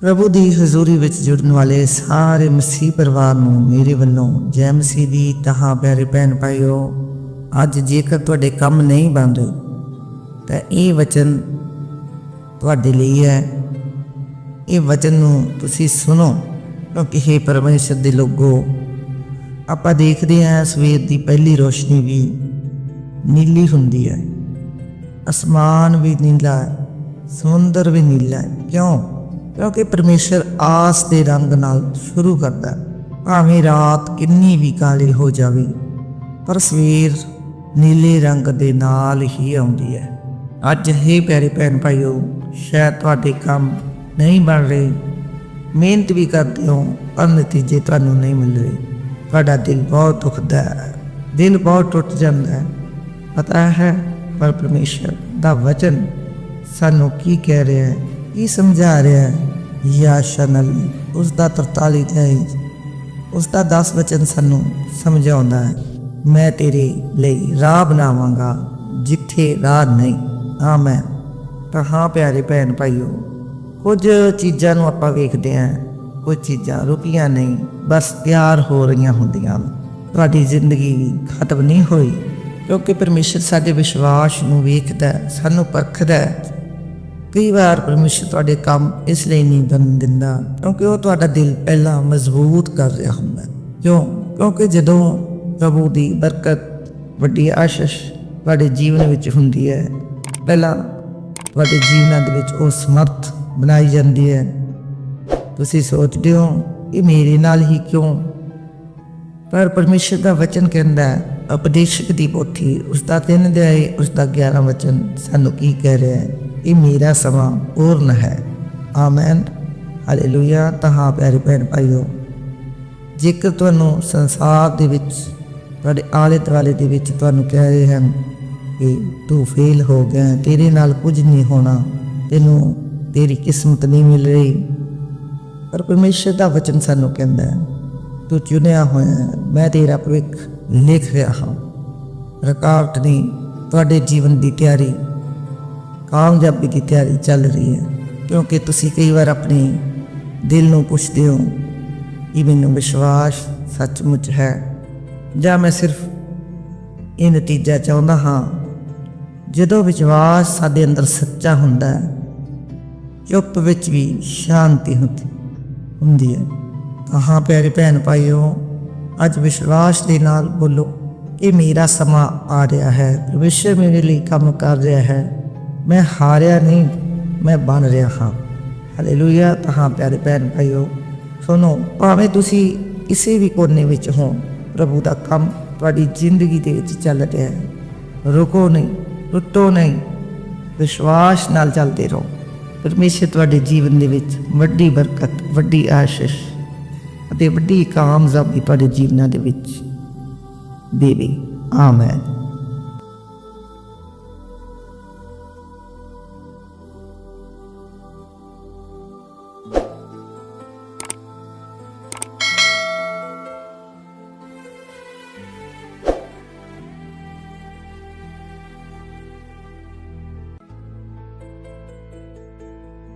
ਪ੍ਰਭੂ ਦੀ ਹਜ਼ੂਰੀ ਵਿੱਚ ਜੁੜਨ ਵਾਲੇ ਸਾਰੇ ਮਸੀਹ ਪਰਿਵਾਰ ਨੂੰ ਮੇਰੇ ਵੱਲੋਂ ਜੈ ਮਸੀਹ ਦੀ ਤਹਾਂ ਪਿਆਰੇ ਭੈਣ ਭਾਈਓ, ਅੱਜ ਜੇਕਰ ਤੁਹਾਡੇ ਕੰਮ ਨਹੀਂ ਬੰਦ, ਤਾਂ ਇਹ ਵਚਨ ਤੁਹਾਡੇ ਲਈ ਹੈ। ਇਹ ਵਚਨ ਨੂੰ ਤੁਸੀਂ ਸੁਣੋ, ਕਿਉਂਕਿ ਇਹ ਪਰਮੇਸ਼ਰ ਦੇ ਲੋਗੋ, ਆਪਾਂ ਦੇਖਦੇ ਹਾਂ ਸਵੇਰ ਦੀ ਪਹਿਲੀ ਰੋਸ਼ਨੀ ਵੀ ਨੀਲੀ ਹੁੰਦੀ ਹੈ। ਅਸਮਾਨ ਵੀ ਨੀਲਾ ਹੈ, ਸਮੁੰਦਰ ਵੀ ਨੀਲਾ ਹੈ। ਕਿਉਂ? ਕਿਉਂਕਿ ਪਰਮੇਸ਼ਰ ਆਸ ਦੇ ਰੰਗ ਨਾਲ ਸ਼ੁਰੂ ਕਰਦਾ ਹੈ। ਭਾਵੇਂ ਰਾਤ ਕਿੰਨੀ ਵੀ ਕਾਲੀ ਹੋ ਜਾਵੇ, ਪਰ ਸਵੇਰ ਨੀਲੇ ਰੰਗ ਦੇ ਨਾਲ ਹੀ ਆਉਂਦੀ ਹੈ। ਅੱਜ ਹੀ ਪਿਆਰੇ ਭੈਣ ਭਾਈਓ, ਸ਼ਾਇਦ ਤੁਹਾਡੇ ਕੰਮ ਨਹੀਂ ਬਣ ਰਹੇ। ਮਿਹਨਤ ਵੀ ਕਰਦੇ ਹੋ, ਪਰ ਨਤੀਜੇ ਤੁਹਾਨੂੰ ਨਹੀਂ ਮਿਲ ਰਹੇ। ਤੁਹਾਡਾ ਦਿਲ ਬਹੁਤ ਦੁਖਦਾ ਹੈ। ਦਿਲ ਬਹੁਤ ਟੁੱਟ ਜਾਂਦਾ ਹੈ। ਪਤਾ ਹੈ, ਪਰ ਪਰਮੇਸ਼ਰ ਦਾ ਵਚਨ ਸਾਨੂੰ ਕੀ ਕਹਿ ਰਿਹਾ ਹੈ? ਕੀ ਸਮਝਾ ਰਿਹਾ ਹੈ? ਯਾ ਸ਼ਨਲ ਉਸ ਦਾ 43 ਤੇ ਉਸ ਦਾ 10 ਵਚਨ ਸਾਨੂੰ ਸਮਝਾਉਂਦਾ ਹੈ, ਮੈਂ ਤੇਰੇ ਲਈ ਰਾਹ ਬਣਾਵਾਂਗਾ, ਜਿੱਥੇ ਰਾਹ ਨਹੀਂ। ਆਮੈਨ। ਤਾਂ ਹਾਂ ਪਿਆਰੇ ਭੈਣ ਭਾਈਓ, ਕੁਝ ਚੀਜ਼ਾਂ ਨੂੰ ਆਪਾਂ ਵੇਖਦੇ ਹਾਂ, ਕੁਝ ਚੀਜ਼ਾਂ ਰੁਕੀਆਂ ਨਹੀਂ, ਬਸ ਤਿਆਰ ਹੋ ਰਹੀਆਂ ਹੁੰਦੀਆਂ ਹਨ। ਤੁਹਾਡੀ ਜ਼ਿੰਦਗੀ ਵੀ ਖਤਮ ਨਹੀਂ ਹੋਈ, ਕਿਉਂਕਿ ਪਰਮੇਸ਼ਰ ਸਾਡੇ ਵਿਸ਼ਵਾਸ ਨੂੰ ਵੇਖਦਾ ਸਾਨੂੰ ਪਰਖਦਾ ਕਈ ਵਾਰ ਪਰਮੇਸ਼ਰ ਤੁਹਾਡੇ ਕੰਮ ਇਸ ਲਈ ਨਹੀਂ ਕਰਨ ਦਿੰਦਾ, ਕਿਉਂਕਿ ਉਹ ਤੁਹਾਡਾ ਦਿਲ ਪਹਿਲਾਂ ਮਜ਼ਬੂਤ ਕਰ ਰਿਹਾ ਹੁੰਦਾ ਕਿਉਂ? ਕਿਉਂਕਿ ਜਦੋਂ ਪ੍ਰਭੂ ਦੀ ਬਰਕਤ, ਵੱਡੀ ਆਸ਼ੀਸ਼ ਤੁਹਾਡੇ ਜੀਵਨ ਵਿੱਚ ਹੁੰਦੀ ਹੈ, ਪਹਿਲਾਂ ਤੁਹਾਡੇ ਜੀਵਨਾਂ ਦੇ ਵਿੱਚ ਉਹ ਸਮਰਥ ਬਣਾਈ ਜਾਂਦੀ ਹੈ। ਤੁਸੀਂ ਸੋਚਦੇ ਹੋ ਕਿ ਮੇਰੇ ਨਾਲ ਹੀ ਕਿਉਂ? ਪਰ ਪਰਮੇਸ਼ਰ ਦਾ ਵਚਨ ਕਹਿੰਦਾ ਹੈ, ਉਪਦੇਸ਼ਕ ਦੀ ਪੋਥੀ ਉਸ ਦਾ ਤਿੰਨ ਅਧਿਆਏ ਉਸ ਦਾ 11 ਵਚਨ ਸਾਨੂੰ ਕੀ ਕਹਿ ਰਿਹਾ ਹੈ? ਇਹ ਮੇਰਾ ਸਮਾਂ ਪੂਰਨ ਹੈ। ਆਮੇਨ। ਹਾਲੇਲੂਇਆ। ਤਾਂ ਪਿਆਰੇ ਭੈਣ ਭਾਈਓ, ਜੇਕਰ ਤੁਹਾਨੂੰ ਸੰਸਾਰ ਦੇ ਵਿੱਚ, ਤੁਹਾਡੇ ਆਲੇ ਦੁਆਲੇ ਦੇ ਵਿੱਚ ਤੁਹਾਨੂੰ ਕਹਿ ਰਹੇ ਹਨ ਕਿ ਤੂੰ ਫੇਲ ਹੋ ਗਿਆ, ਤੇਰੇ ਨਾਲ ਕੁਝ ਨਹੀਂ ਹੋਣਾ, ਤੈਨੂੰ ਤੇਰੀ ਕਿਸਮਤ ਨਹੀਂ ਮਿਲ ਰਹੀ, ਪਰ ਪਰਮੇਸ਼ਰ ਦਾ ਵਚਨ ਸਾਨੂੰ ਕਹਿੰਦਾ ਹੈ, ਤੂੰ ਚੁਣਿਆ ਹੋਇਆ ਹੈ, ਮੈਂ ਤੇਰਾ ਭਵਿੱਖ ਲਿਖ ਰਿਹਾ ਹਾਂ। ਰਕਾਵਟ ਨਹੀਂ, ਤੁਹਾਡੇ ਜੀਵਨ ਦੀ ਤਿਆਰੀ ਕਾਮਯਾਬੀ ਦੀ ਤਿਆਰੀ ਚੱਲ ਰਹੀ ਹੈ। ਕਿਉਂਕਿ ਤੁਸੀਂ ਕਈ ਵਾਰ ਆਪਣੇ ਦਿਲ ਨੂੰ ਪੁੱਛਦੇ ਹੋ ਕਿ ਮੈਨੂੰ ਵਿਸ਼ਵਾਸ ਸੱਚਮੁੱਚ ਹੈ ਜਾਂ ਮੈਂ ਸਿਰਫ ਇਹ ਨਤੀਜਾ ਚਾਹੁੰਦਾ ਹਾਂ, ਜਦੋਂ ਵਿਸ਼ਵਾਸ ਸਾਡੇ ਅੰਦਰ ਸੱਚਾ ਹੁੰਦਾ ਹੈ, ਚੁੱਪ ਵਿੱਚ ਵੀ ਸ਼ਾਂਤੀ ਹੁੰਦੀ ਹੁੰਦੀ ਹੈ। ਤਾਂ ਹਾਂ ਪਿਆਰੇ ਭੈਣ ਭਾਈਓ, ਅੱਜ ਵਿਸ਼ਵਾਸ ਦੇ ਨਾਲ ਬੋਲੋ, ਇਹ ਮੇਰਾ ਸਮਾਂ ਆ ਰਿਹਾ ਹੈ। ਪਰਮੇਸ਼ਰ ਮੇਰੇ ਲਈ ਕੰਮ ਕਰ ਰਿਹਾ ਹੈ। ਮੈਂ ਹਾਰਿਆ ਨਹੀਂ, ਮੈਂ ਬਣ ਰਿਹਾ ਹਾਂ। ਹਾਲੇਲੂਇਆ ਤਾਂ ਹਾਂ ਪਿਆਰੇ ਭੈਣ ਭਾਈਓ, ਸੁਣੋ, ਭਾਵੇਂ ਤੁਸੀਂ ਕਿਸੇ ਵੀ ਕੋਨੇ ਵਿੱਚ ਹੋ, ਪ੍ਰਭੂ ਦਾ ਕੰਮ ਤੁਹਾਡੀ ਜ਼ਿੰਦਗੀ ਦੇ ਵਿੱਚ ਚੱਲ ਰਿਹਾ ਹੈ। ਰੁਕੋ ਨਹੀਂ ਟੁੱਟੋ ਨਹੀਂ, ਵਿਸ਼ਵਾਸ ਨਾਲ ਚੱਲਦੇ ਰਹੋ। ਪਰਮੇਸ਼ਰ ਤੁਹਾਡੇ ਜੀਵਨ ਦੇ ਵਿੱਚ ਵੱਡੀ ਬਰਕਤ, ਵੱਡੀ ਆਸ਼ੀਸ਼ ਅਤੇ ਵੱਡੀ ਕਾਮਯਾਬੀ ਤੁਹਾਡੇ ਜੀਵਨਾਂ ਦੇ ਵਿੱਚ ਦੇਵੇ। ਆਮੇਨ